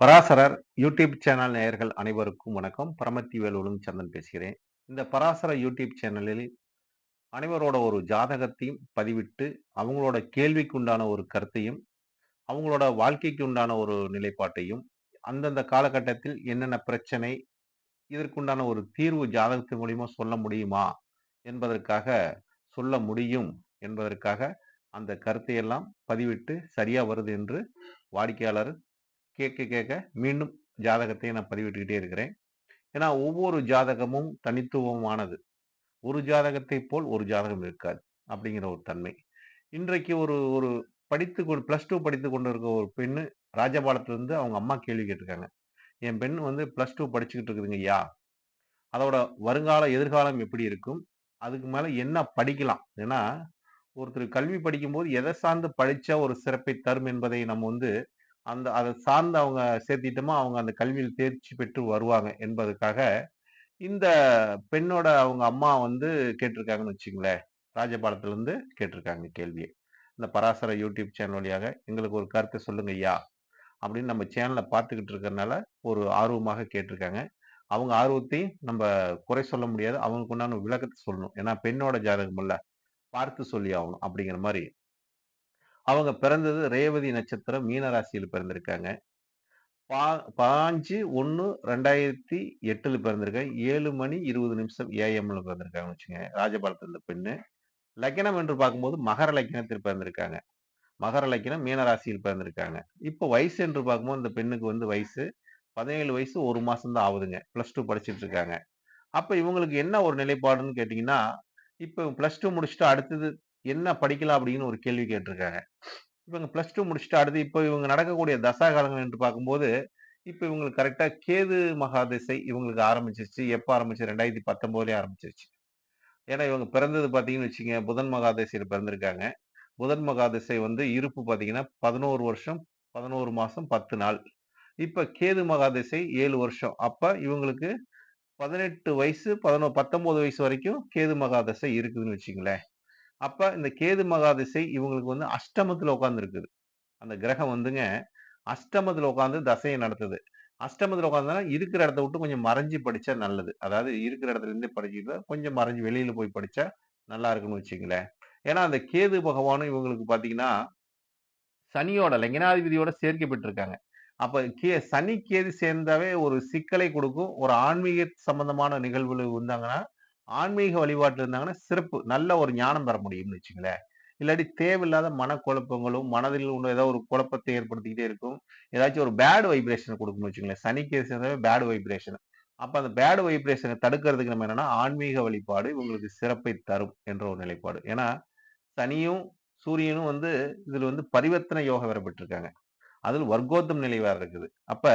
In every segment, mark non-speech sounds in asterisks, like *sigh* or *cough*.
பராசரர் YouTube channel நேயர்கள் அனைவருக்கும் வணக்கம். பரமத்தி வேலுடன் சந்தன் பேசுகிறேன். இந்த பராசர யூடியூப் சேனலில் அனைவரோட ஒரு ஜாதகத்தையும் பதிவிட்டு அவங்களோட கேள்விக்கு உண்டான ஒரு கருத்தையும் அவங்களோட வாழ்க்கைக்கு உண்டான ஒரு நிலைப்பாட்டையும் அந்தந்த காலகட்டத்தில் என்னென்ன பிரச்சனை இதற்குண்டான ஒரு தீர்வு ஜாதகத்தின் மூலியமா சொல்ல முடியுமா என்பதற்காக சொல்ல முடியும் என்பதற்காக அந்த கருத்தையெல்லாம் பதிவிட்டு சரியா வருது என்று வாடிக்கையாளர் கேட்க கேட்க மீண்டும் ஜாதகத்தை நான் பதிவிட்டுக்கிட்டே இருக்கிறேன். ஏன்னா ஒவ்வொரு ஜாதகமும் தனித்துவமானது. ஒரு ஜாதகத்தை போல் ஒரு ஜாதகம் இருக்காது அப்படிங்கிற ஒரு தன்மை. இன்றைக்கு ஒரு ஒரு படித்து பிளஸ் டூ படித்து கொண்டு இருக்க ஒரு பெண்ணு ராஜபாலத்திலிருந்து அவங்க அம்மா கேள்வி கேட்டிருக்காங்க. என் பெண் வந்து பிளஸ் டூ படிச்சுக்கிட்டு இருக்குதுங்க ஐயா அதோட வருங்கால எதிர்காலம் எப்படி இருக்கும்? அதுக்கு மேலே என்ன படிக்கலாம்? ஏன்னா ஒருத்தர் கல்வி படிக்கும்போது எதை சார்ந்து படித்தா ஒரு சிறப்பை தரும் என்பதை நம்ம வந்து அந்த அதை சார்ந்து அவங்க சேர்த்திட்டோமா அவங்க அந்த கல்வியில் தேர்ச்சி பெற்று வருவாங்க என்பதற்காக இந்த பெண்ணோட அவங்க அம்மா வந்து கேட்டிருக்காங்கன்னு வச்சுங்களேன் ராஜபாலத்திலேருந்து கேட்டிருக்காங்க கேள்வியை. இந்த பராசர யூடியூப் சேனல் வழியாக எங்களுக்கு ஒரு கருத்தை சொல்லுங்க ஐயா. அப்படின்னு நம்ம சேனலை பார்த்துக்கிட்டு இருக்கிறனால ஒரு ஆர்வமாக கேட்டிருக்காங்க. அவங்க ஆர்வத்தையும் நம்ம குறை சொல்ல முடியாது. அவங்களுக்கு உண்டான விளக்கத்தை சொல்லணும். ஏன்னா பெண்ணோட ஜாதகம் இல்லை பார்த்து சொல்லி ஆகணும் அப்படிங்கிற மாதிரி அவங்க பிறந்தது ரேவதி நட்சத்திரம் மீனராசியில் பிறந்திருக்காங்க. பா பாஞ்சு ஒன்று ரெண்டாயிரத்தி எட்டுல பிறந்திருக்காங்க. ஏழு மணி இருபது நிமிஷம் ஏஎம்ல பிறந்திருக்காங்க வச்சுங்க ராஜபாலத்தில் இந்த பெண்ணு. லக்கினம் என்று பார்க்கும்போது மகர லக்கினத்தில் பிறந்திருக்காங்க. மகர லக்கினம் மீனராசியில் பிறந்திருக்காங்க. இப்போ வயசு என்று பார்க்கும்போது இந்த பெண்ணுக்கு வந்து வயசு பதினேழு வயசு ஒரு மாசம் தான் ஆகுதுங்க. பிளஸ் டூ படிச்சுட்டு இருக்காங்க. அப்போ இவங்களுக்கு என்ன ஒரு நிலைப்பாடுன்னு கேட்டிங்கன்னா இப்போ பிளஸ் டூ முடிச்சுட்டு அடுத்தது என்ன படிக்கலாம் அப்படின்னு ஒரு கேள்வி கேட்டிருக்காங்க. இவங்க பிளஸ் டூ முடிச்சுட்டு அடுத்து இப்போ இவங்க நடக்கக்கூடிய தசா காலங்கள் என்று பார்க்கும்போது இப்போ இவங்களுக்கு கரெக்டாக கேது மகாதிசை இவங்களுக்கு ஆரம்பிச்சிருச்சு. எப்போ ஆரம்பிச்சு? ரெண்டாயிரத்தி பத்தொம்போதுலேயே ஆரம்பிச்சிருச்சு. ஏன்னா இவங்க பிறந்தது பார்த்தீங்கன்னு வச்சுங்க புதன் மகாதிசையில் பிறந்திருக்காங்க. புதன் மகாதிசை வந்து இருப்பு பார்த்தீங்கன்னா பதினோரு வருஷம் பதினோரு மாதம் பத்து நாள். இப்போ கேது மகாதிசை ஏழு வருஷம். அப்போ இவங்களுக்கு பதினெட்டு வயசு பதினோ பத்தொம்போது வயசு வரைக்கும் கேது மகாதசை இருக்குதுன்னு வச்சுங்களேன் அப்ப இந்த கேது மகாதிசை இவங்களுக்கு வந்து அஷ்டமத்துல உட்கார்ந்து இருக்குது அந்த கிரகம் வந்துங்க அஷ்டமத்துல உட்காந்து தசையை நடத்துது. அஷ்டமத்துல உட்காந்தா இருக்கிற இடத்த விட்டு கொஞ்சம் மறைஞ்சு படிச்சா நல்லது. அதாவது இருக்கிற இடத்துல இருந்து படிச்சுக்கிட்டு கொஞ்சம் மறைஞ்சு வெளியில போய் படிச்சா நல்லா இருக்குன்னு வச்சுங்களேன் ஏன்னா அந்த கேது பகவானும் இவங்களுக்கு பாத்தீங்கன்னா சனியோட லிங்கனாதிபதியோட சேர்க்கப்பட்டிருக்காங்க. அப்ப கே சனி கேது சேர்ந்தாவே ஒரு சிக்கலை கொடுக்கும். ஒரு ஆன்மீக சம்பந்தமான நிகழ்வுகள் இருந்தாங்கன்னா ஆன்மீக வழிபாட்டில் இருந்தாங்கன்னா சிறப்பு நல்ல ஒரு ஞானம் பெற முடியும்னு வச்சுங்களேன். இல்லாட்டி தேவையில்லாத மனக்குழப்பங்களும் மனதில் உள்ள ஏதோ ஒரு குழப்பத்தை ஏற்படுத்திக்கிட்டே இருக்கும். ஏதாச்சும் ஒரு பேடு வைப்ரேஷன் கொடுக்கணும் வச்சுங்களேன். சனிக்கு கேது சேர்ந்தாவே வைப்ரேஷன் அப்போ அந்த பேடு வைப்ரேஷனை தடுக்கிறதுக்கு நம்ம என்னன்னா ஆன்மீக வழிபாடு இவங்களுக்கு சிறப்பை தரும் என்ற ஒரு நிலைப்பாடு. ஏன்னா சனியும் சூரியனும் வந்து இதில் வந்து பரிவர்த்தனை யோகம் வேற பெற்றிருக்காங்க. அதில் வர்க்கோத்தம் நிலை வேற இருக்குது. அப்போ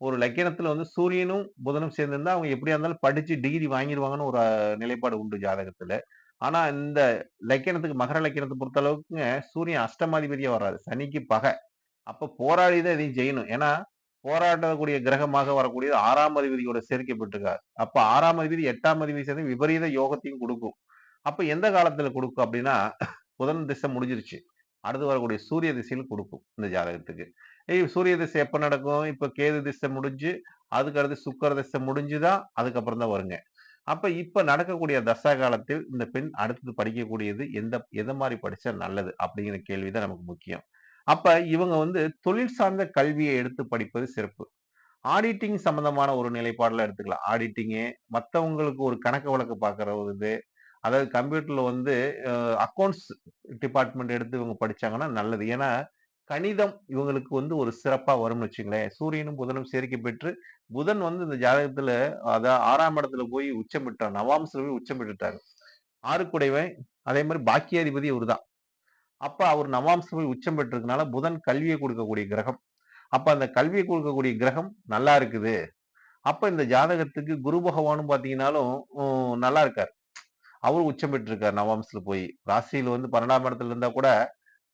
ஒரு லக்கணத்துல வந்து சூரியனும் புதனும் சேர்ந்திருந்தா அவங்க எப்படியா இருந்தாலும் படிச்சு டிகிரி வாங்கிடுவாங்கன்னு ஒரு நிலைப்பாடு உண்டு ஜாதகத்துல. ஆனா இந்த லக்கணத்துக்கு மகர லக்கணத்தை பொறுத்த அளவுக்குங்க சூரியன் அஷ்டமாதிபதியா வராது சனிக்கு பகை. அப்ப போராடி தான் எதையும் செய்யணும். ஏன்னா போராடக்கூடிய கிரகமாக வரக்கூடிய ஆறாம் அதிபதியோட சேர்க்கப்பட்டிருக்காரு அப்ப ஆறாம் அதிபதி எட்டாம் அதிபதி சேர்ந்து விபரீத யோகத்தையும் கொடுக்கும். அப்ப எந்த காலத்துல கொடுக்கும் அப்படின்னா புதன் திசை முடிஞ்சிருச்சு. அடுத்து வரக்கூடிய சூரிய திசையில் கொடுக்கும் இந்த ஜாதகத்துக்கு. சூரிய திசை எப்ப நடக்கும்? இப்ப கேது திசை முடிஞ்சு அதுக்கு அடுத்து சுக்கர திசை முடிஞ்சுதான் அதுக்கப்புறம் தான் வருங்க. அப்ப இப்ப நடக்கக்கூடிய தசா காலத்தில் இந்த பெண் அடுத்தது படிக்கக்கூடியது எந்த எதை மாதிரி படிச்சா நல்லது? அப்படிங்கிற கேள்விதான் நமக்கு முக்கியம். அப்ப இவங்க வந்து தொழில் சார்ந்த கல்வியை எடுத்து படிப்பது சிறப்பு. ஆடிட்டிங் சம்பந்தமான ஒரு நிலைப்பாடுல எடுத்துக்கலாம். ஆடிட்டிங்கு மற்றவங்களுக்கு ஒரு கணக்கு வழக்கு பார்க்கறது அதாவது கம்ப்யூட்டர்ல வந்து அக்கௌண்ட்ஸ் டிபார்ட்மெண்ட் எடுத்து இவங்க படிச்சாங்கன்னா நல்லது. ஏன்னா கணிதம் இவங்களுக்கு வந்து ஒரு சிறப்பா வரும்னு வச்சுங்களேன். சூரியனும் புதனும் சேர்க்கை பெற்று புதன் வந்து இந்த ஜாதகத்துல அதாவது ஆறாம் இடத்துல போய் உச்சம் விட்டார் நவாம்சத்துல போய் உச்சம் பெற்றுட்டாங்க ஆறுக்குடைவன் அதே மாதிரி பாக்கியாதிபதி இவர்தான். அப்ப அவர் நவாம்சம் போய் உச்சம் பெற்றிருக்கனால புதன் கல்வியை கொடுக்கக்கூடிய கிரகம். அப்ப அந்த கல்வியை கொடுக்கக்கூடிய கிரகம் நல்லா இருக்குது. அப்ப இந்த ஜாதகத்துக்கு குரு பகவானும் பாத்தீங்கன்னாலும் நல்லா இருக்காரு. அவரும் உச்சம் பெற்றிருக்காரு நவாம்சத்துல போய். ராசியில் வந்து பன்னெண்டாம் இடத்துல இருந்தா கூட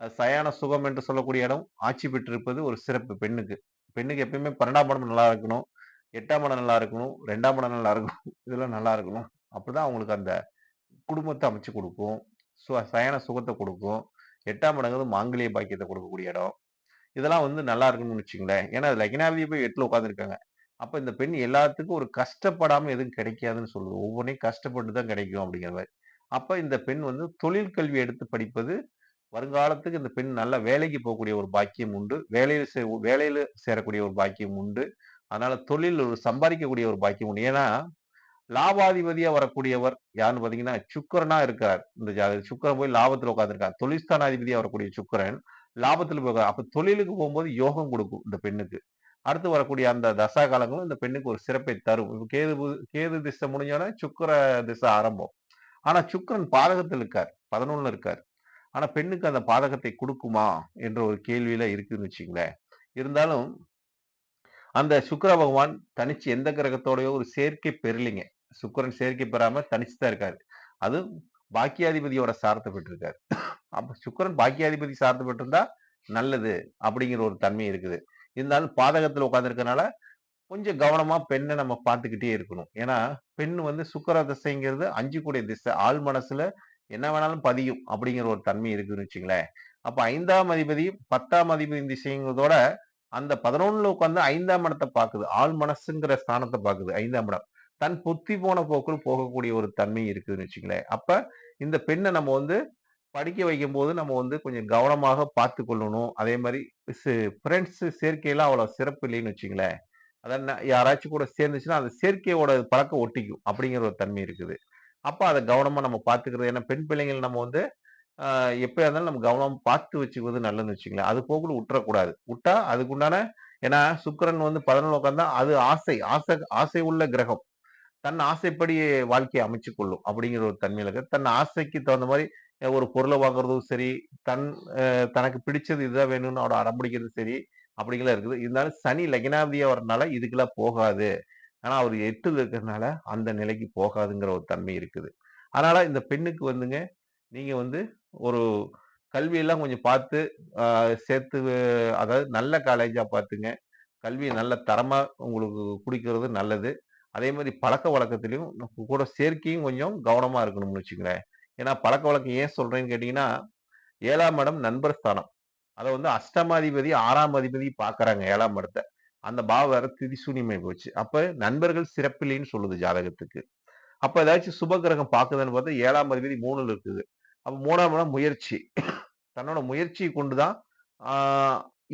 சயான சுகம் என்று சொல்லக்கூடிய இடம். ஆட்சி பெற்றிருப்பது ஒரு சிறப்பு பெண்ணுக்கு. பெண்ணுக்கு எப்பயுமே பன்னெண்டாம் படம் நல்லா இருக்கணும். எட்டாம் படம் நல்லா இருக்கணும். ரெண்டாம் படம் நல்லா இருக்கணும். *laughs* இதெல்லாம் நல்லா இருக்கணும். அப்படிதான் அவங்களுக்கு அந்த குடும்பத்தை அமைச்சு கொடுக்கும். சு- சயான சுகத்தை கொடுக்கும். எட்டாம் இடங்கிறது மாங்கலிய பாக்கியத்தை கொடுக்கக்கூடிய இடம். இதெல்லாம் வந்து நல்லா இருக்குன்னு வச்சுங்களேன். ஏன்னா லக்னாதிபதி போய் எட்டில் உட்காந்துருக்காங்க அப்போ இந்த பெண் எல்லாத்துக்கும் ஒரு கஷ்டப்படாமல் எதுவும் கிடைக்காதுன்னு சொல்லுது. ஒவ்வொன்றையும் கஷ்டப்பட்டு தான் கிடைக்கும் அப்படிங்கிற மாதிரி. அப்போ இந்த பெண் வந்து தொழில் கல்வி எடுத்து படிப்பது வருங்காலத்துக்கு இந்த பெண் நல்ல வேலைக்கு போகக்கூடிய ஒரு பாக்கியம் உண்டு. வேலையில் சே வேலையில் சேரக்கூடிய ஒரு பாக்கியம் உண்டு. அதனால தொழில் ஒரு சம்பாதிக்கக்கூடிய ஒரு பாக்கியம் உண்டு. ஏன்னா, லாபாதிபதியா வரக்கூடியவர் யாருன்னு பார்த்தீங்கன்னா, சுக்கிரனா இருக்கார். இந்த ஜாதகர் சுக்கரன் போய் லாபத்தில் உட்காந்துருக்கார் தொழில்ஸ்தானாதிபதியா வரக்கூடிய சுக்கரன் லாபத்தில் போய் அப்ப தொழிலுக்கு போகும்போது யோகம் கொடுக்கும் இந்த பெண்ணுக்கு. அடுத்து வரக்கூடிய அந்த தசா காலங்களும் இந்த பெண்ணுக்கு ஒரு சிறப்பை தரும். இப்போ கேது கேது திசை முடிஞ்சோடனே சுக்கர திசை ஆரம்பம். ஆனா சுக்கரன் பாதகத்தில் இருக்கார். 11ல இருக்கார். ஆனா பெண்ணுக்கு அந்த பாதகத்தை கொடுக்குமா என்ற ஒரு கேள்வியில இருக்குன்னு வச்சுங்களேன் இருந்தாலும் அந்த சுக்கர பகவான் தனிச்சு எந்த கிரகத்தோடயோ ஒரு சேர்க்கை பெறலைங்க. சுக்கிரன் சேர்க்கை பெறாம தனிச்சு தான் இருக்காரு. அது பாக்கியாதிபதியோட சாரத்த பெற்றிருக்காரு. அப்ப சுக்கிரன் பாக்கியாதிபதி சார்ந்து பெற்றிருந்தா நல்லது அப்படிங்கிற ஒரு தன்மை இருக்குது. இருந்தாலும் பாதகத்துல உட்காந்துருக்கனால கொஞ்சம் கவனமா பெண்ணை நம்ம பார்த்துக்கிட்டே இருக்கணும். ஏன்னா, பெண் வந்து சுக்கர திசைங்கிறது அஞ்சு கூடிய திசை. ஆள் மனசுல என்ன வேணாலும் பதியும் அப்படிங்கிற ஒரு தன்மை இருக்குன்னு வச்சுங்களேன். அப்ப ஐந்தாம் அதிபதி 10ஆம் அதிபதி திசைங்கிறதோட அந்த பதினொன்னுல உட்காந்து ஐந்தாம் இடத்தை பாக்குது. ஆள் மனசுங்கிற ஸ்தானத்தை பாக்குது ஐந்தாம் இடம். தன் புத்தி போன போக்கில் போகக்கூடிய ஒரு தன்மை இருக்குதுன்னு வச்சுங்களேன். அப்ப இந்த பெண்ணை நம்ம வந்து படிக்க வைக்கும் போது நம்ம வந்து கொஞ்சம் கவனமாக பார்த்து கொள்ளணும். அதே மாதிரி ஃப்ரெண்ட்ஸ் சேர்க்கையெல்லாம் அவ்வளவு சிறப்பு இல்லைன்னு வச்சுங்களேன். அதான் யாராச்சும் கூட சேர்ந்துச்சுன்னா, அந்த சேர்க்கையோட பழக்கம் ஒட்டிக்கும். அப்படிங்கிற ஒரு தன்மை இருக்குது. அப்ப அதை கவனமா நம்ம பார்த்துக்கிறது. ஏன்னா பெண் பிள்ளைங்கள் நம்ம வந்து எப்பயா இருந்தாலும் நம்ம கவனம் பார்த்து வச்சுக்கிறது நல்லதுன்னு வச்சுக்கலாம் அது போக்குல விட்டுறக்கூடாது விட்டா அதுக்குண்டான ஏன்னா சுக்கரன் வந்து பதினொன்று உட்காந்தா அது ஆசை ஆசை ஆசை உள்ள கிரகம். தன் ஆசைப்படி வாழ்க்கையை அமைச்சு கொள்ளும். அப்படிங்கிற ஒரு தன்மையில இருக்கு. தன் ஆசைக்கு தகுந்த மாதிரி ஒரு பொருளை வாங்குறதும் சரி, தன் தனக்கு பிடிச்சது இதுதான் வேணும்னு அவட அடம்பிடிக்கிறதும் சரி, அப்படிங்கலாம் இருக்குது. இருந்தாலும் சனி லக்னாதிபதியா வரனால இதுக்கெல்லாம் போகாது. ஆனா அவர் எட்டு இருக்கிறதுனால அந்த நிலைக்கு போகாதுங்கிற ஒரு தன்மை இருக்குது. அதனால இந்த பெண்ணுக்கு வந்துங்க, நீங்க வந்து ஒரு கல்வியெல்லாம் கொஞ்சம் பார்த்து சேர்த்து அதாவது நல்ல காலேஜா பார்த்துங்க. கல்வியை நல்ல தரமா உங்களுக்கு குடிக்கிறது நல்லது. அதே மாரி பழக்கவழக்கத்திலயும் கூட சேர்க்கையும் கொஞ்சம் கவனமா இருக்கணும்னு வச்சுக்கிறேன் ஏன்னா பழக்கவழக்கம் ஏன் சொல்றேன்னு கேட்டீங்கன்னா, ஏழாம் இடம் நண்பர் ஸ்தானம். அதை வந்து அஷ்டமாதிபதி, ஆறாம் அதிபதி பார்க்குறாங்க ஏழாம் இடத்தை அந்த பாவம் வேற திரிசூனியமாயி போச்சு. அப்ப நண்பர்கள் சிறப்பில்லைன்னு சொல்லுது ஜாதகத்துக்கு. அப்ப ஏதாச்சும் சுப கிரகம் பார்த்தா ஏழாம் அதிபதி மூணுல இருக்குது. அப்ப மூணாம் இடம் முயற்சி. தன்னோட முயற்சியை கொண்டு தான்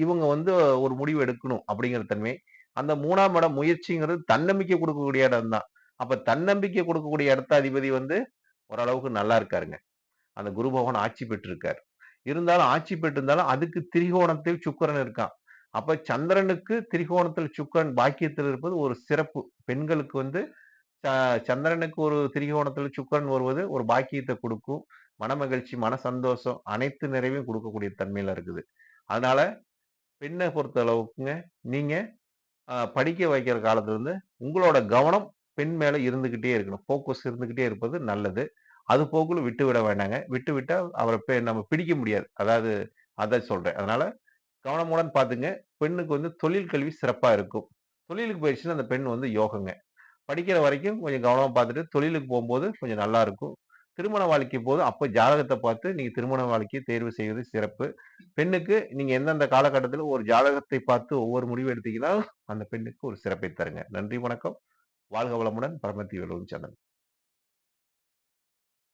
இவங்க வந்து ஒரு முடிவு எடுக்கணும் அப்படிங்கிற தன்மை. அந்த மூணாம் இடம் முயற்சிங்கிறது தன்னம்பிக்கை கொடுக்கக்கூடிய இடம் தான். அப்ப தன்னம்பிக்கை கொடுக்கக்கூடிய இடத்த அதிபதி வந்து ஓரளவுக்கு நல்லா இருக்காருங்க. அந்த குரு பகவான் ஆட்சி பெற்றிருக்காரு இருந்தாலும் ஆட்சி பெற்றிருந்தாலும் அதுக்கு திரிகோணத்தில் சுக்கிரன் இருக்கான். அப்ப சந்திரனுக்கு திரிகோணத்தில் சுக்கரன் பாக்கியத்தில் இருப்பது ஒரு சிறப்பு. பெண்களுக்கு வந்து ச சந்திரனுக்கு ஒரு திரிகோணத்தில் சுக்கரன் வருவது ஒரு பாக்கியத்தை கொடுக்கும் மன மனமகிழ்ச்சி, மன சந்தோஷம் அனைத்து நிறைவையும் கொடுக்கக்கூடிய தன்மையில இருக்குது. அதனால பெண்ணை பொறுத்த அளவுக்குங்க, நீங்க படிக்க வைக்கிற காலத்துல இருந்து உங்களோட கவனம் பெண் மேல இருந்துகிட்டே இருக்கணும். ஃபோக்கஸ் இருந்துகிட்டே இருப்பது நல்லது. அது போக்குல விட்டு விட வேண்டாங்க. விட்டு விட்டா அவரை நம்ம பிடிக்க முடியாது. அதாவது அதை சொல்றேன். அதனால கவனமுடன் பார்த்துங்க. பெண்ணுக்கு வந்து தொழில் கல்வி சிறப்பாக இருக்கும். தொழிலுக்கு போயிடுச்சுன்னா அந்த பெண் வந்து யோகங்க. படிக்கிற வரைக்கும் கொஞ்சம் கவனமாக பார்த்துட்டு, தொழிலுக்கு போகும்போது கொஞ்சம் நல்லா இருக்கும். திருமண வாழ்க்கை போது அப்போ ஜாதகத்தை பார்த்து நீங்கள் திருமண வாழ்க்கையை தேர்வு செய்வது சிறப்பு. பெண்ணுக்கு நீங்கள் எந்தெந்த காலகட்டத்தில் ஒரு ஜாதகத்தை பார்த்து ஒவ்வொரு முடிவு எடுத்தீங்கன்னா, அந்த பெண்ணுக்கு ஒரு சிறப்பை தருங்க. நன்றி, வணக்கம். வாழ்க வளமுடன். பரமத்தி வேலுவும் சந்தன்